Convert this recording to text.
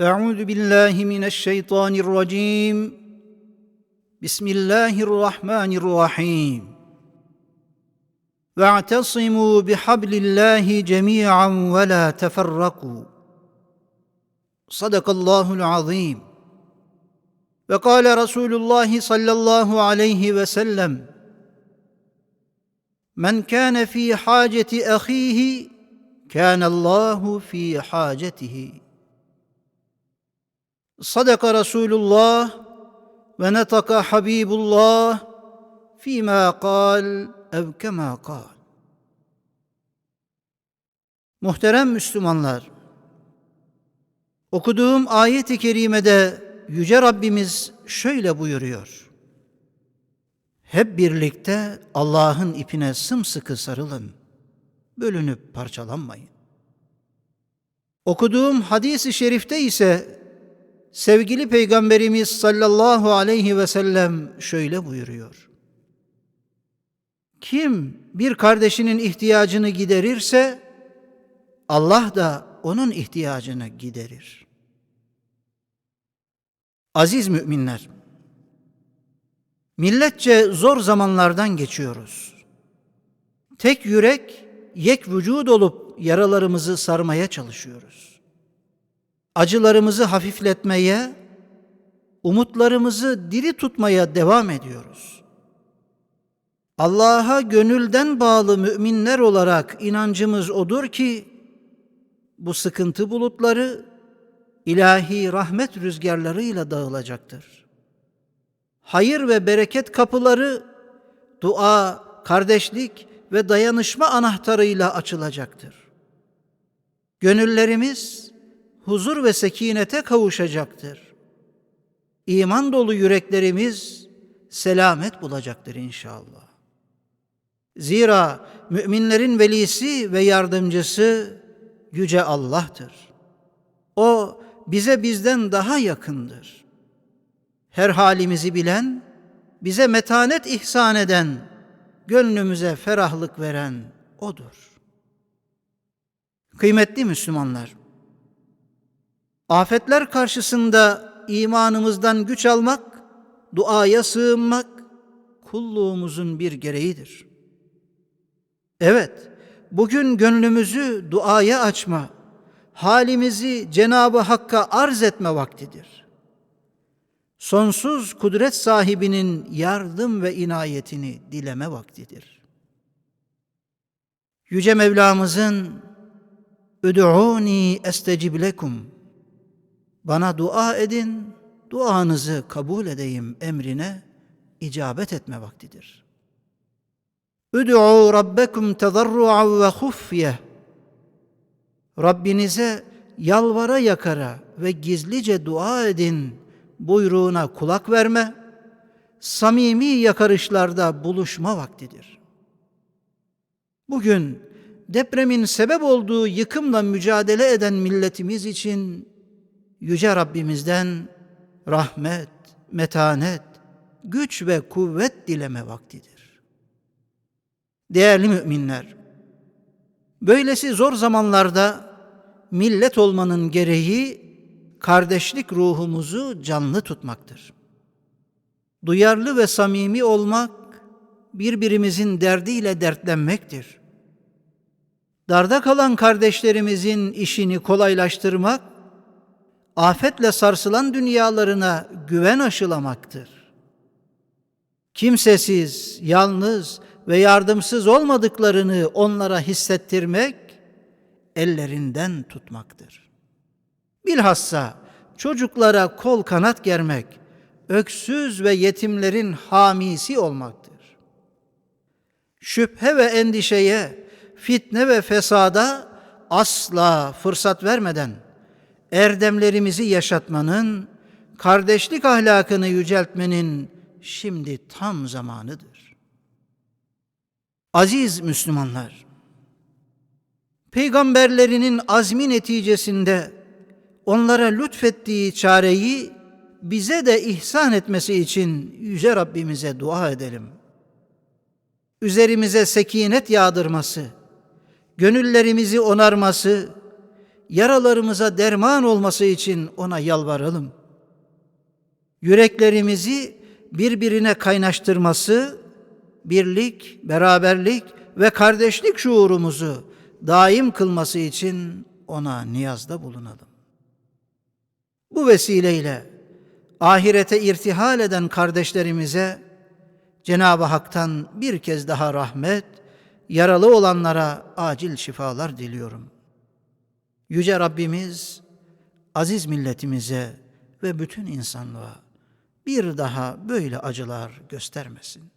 أعوذ بالله من الشيطان الرجيم. بسم الله الرحمن الرحيم. واعتصموا بحبل الله جميعا ولا تفرقوا. صدق الله العظيم. وقال رسول الله صلى الله عليه وسلم من كان في حاجة أخيه كان الله في حاجته. Sadaka Resulullah ve netaka Habibullah fîmâ kal ev kemâ kal. Muhterem Müslümanlar, okuduğum ayet-i kerimede Yüce Rabbimiz şöyle buyuruyor. Hep birlikte Allah'ın ipine sımsıkı sarılın, bölünüp parçalanmayın. Okuduğum hadis-i şerifte ise sevgili Peygamberimiz sallallahu aleyhi ve sellem şöyle buyuruyor. Kim bir kardeşinin ihtiyacını giderirse Allah da onun ihtiyacını giderir. Aziz müminler, milletçe zor zamanlardan geçiyoruz. Tek yürek, yek vücud olup yaralarımızı sarmaya çalışıyoruz. Acılarımızı hafifletmeye, umutlarımızı diri tutmaya devam ediyoruz. Allah'a gönülden bağlı müminler olarak inancımız odur ki bu sıkıntı bulutları ilahi rahmet rüzgarlarıyla dağılacaktır. Hayır ve bereket kapıları dua, kardeşlik ve dayanışma anahtarıyla açılacaktır. Gönüllerimiz huzur ve sekinete kavuşacaktır. İman dolu yüreklerimiz selamet bulacaktır inşallah. Zira müminlerin velisi ve yardımcısı yüce Allah'tır. O bize bizden daha yakındır. Her halimizi bilen, bize metanet ihsan eden, gönlümüze ferahlık veren O'dur. Kıymetli Müslümanlar, afetler karşısında imanımızdan güç almak, duaya sığınmak kulluğumuzun bir gereğidir. Evet, bugün gönlümüzü duaya açma, halimizi Cenabı Hakk'a arz etme vaktidir. Sonsuz kudret sahibinin yardım ve inayetini dileme vaktidir. Yüce Mevlamızın Üd'uni estecib lekum Bana dua edin, duanızı kabul edeyim emrine icabet etme vaktidir. Üd'u rabbekum tezarru'an ve hufye Rabbinize yalvara yakara ve gizlice dua edin buyruğuna kulak verme, samimi yakarışlarda buluşma vaktidir. Bugün depremin sebep olduğu yıkımla mücadele eden milletimiz için Yüce Rabbimizden rahmet, metanet, güç ve kuvvet dileme vaktidir. Değerli müminler, böylesi zor zamanlarda millet olmanın gereği kardeşlik ruhumuzu canlı tutmaktır. Duyarlı ve samimi olmak birbirimizin derdiyle dertlenmektir. Darda kalan kardeşlerimizin işini kolaylaştırmak, afetle sarsılan dünyalarına güven aşılamaktır. Kimsesiz, yalnız ve yardımsız olmadıklarını onlara hissettirmek, ellerinden tutmaktır. Bilhassa çocuklara kol kanat germek, öksüz ve yetimlerin hamisi olmaktır. Şüphe ve endişeye, fitne ve fesada asla fırsat vermeden erdemlerimizi yaşatmanın, kardeşlik ahlakını yüceltmenin şimdi tam zamanıdır. Aziz Müslümanlar, peygamberlerinin azmi neticesinde onlara lütfettiği çareyi bize de ihsan etmesi için Yüce Rabbimize dua edelim. Üzerimize sekinet yağdırması, gönüllerimizi onarması, yaralarımıza derman olması için ona yalvaralım. Yüreklerimizi birbirine kaynaştırması, birlik, beraberlik ve kardeşlik şuurumuzu daim kılması için ona niyazda bulunalım. Bu vesileyle ahirete irtihal eden kardeşlerimize Cenab-ı Hak'tan bir kez daha rahmet, yaralı olanlara acil şifalar diliyorum. Yüce Rabbimiz aziz milletimize ve bütün insanlığa bir daha böyle acılar göstermesin.